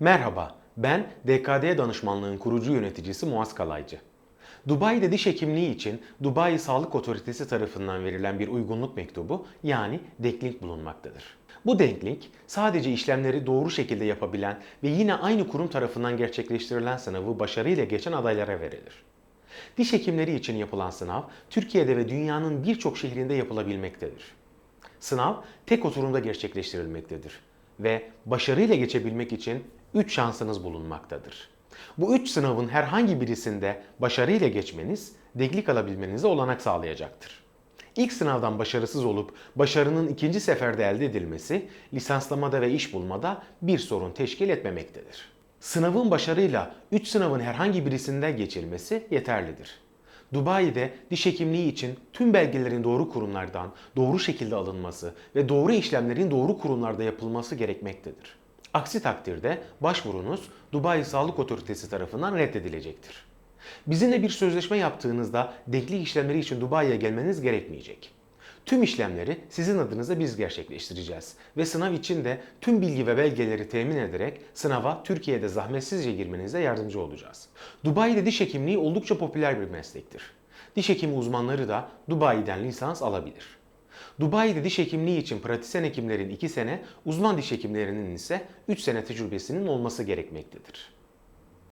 Merhaba, ben DKD Danışmanlığın kurucu yöneticisi Muaz Kalaycı. Dubai'de diş hekimliği için Dubai Sağlık Otoritesi tarafından verilen bir uygunluk mektubu yani denklink bulunmaktadır. Bu denklink sadece işlemleri doğru şekilde yapabilen ve yine aynı kurum tarafından gerçekleştirilen sınavı başarıyla geçen adaylara verilir. Diş hekimleri için yapılan sınav Türkiye'de ve dünyanın birçok şehrinde yapılabilmektedir. Sınav tek oturumda gerçekleştirilmektedir ve başarıyla geçebilmek için 3 şansınız bulunmaktadır. Bu 3 sınavın herhangi birisinde başarıyla geçmeniz, denklik alabilmenize olanak sağlayacaktır. İlk sınavdan başarısız olup başarının ikinci seferde elde edilmesi lisanslamada ve iş bulmada bir sorun teşkil etmemektedir. Sınavın başarıyla 3 sınavın herhangi birisinde geçilmesi yeterlidir. Dubai'de diş hekimliği için tüm belgelerin doğru kurumlardan doğru şekilde alınması ve doğru işlemlerin doğru kurumlarda yapılması gerekmektedir. Aksi takdirde başvurunuz Dubai Sağlık Otoritesi tarafından reddedilecektir. Bizimle bir sözleşme yaptığınızda denklik işlemleri için Dubai'ye gelmeniz gerekmeyecek. Tüm işlemleri sizin adınıza biz gerçekleştireceğiz ve sınav için de tüm bilgi ve belgeleri temin ederek sınava Türkiye'de zahmetsizce girmenize yardımcı olacağız. Dubai'de diş hekimliği oldukça popüler bir meslektir. Diş hekimi uzmanları da Dubai'den lisans alabilir. Dubai'de diş hekimliği için pratisyen hekimlerin 2 sene, uzman diş hekimlerinin ise 3 sene tecrübesinin olması gerekmektedir.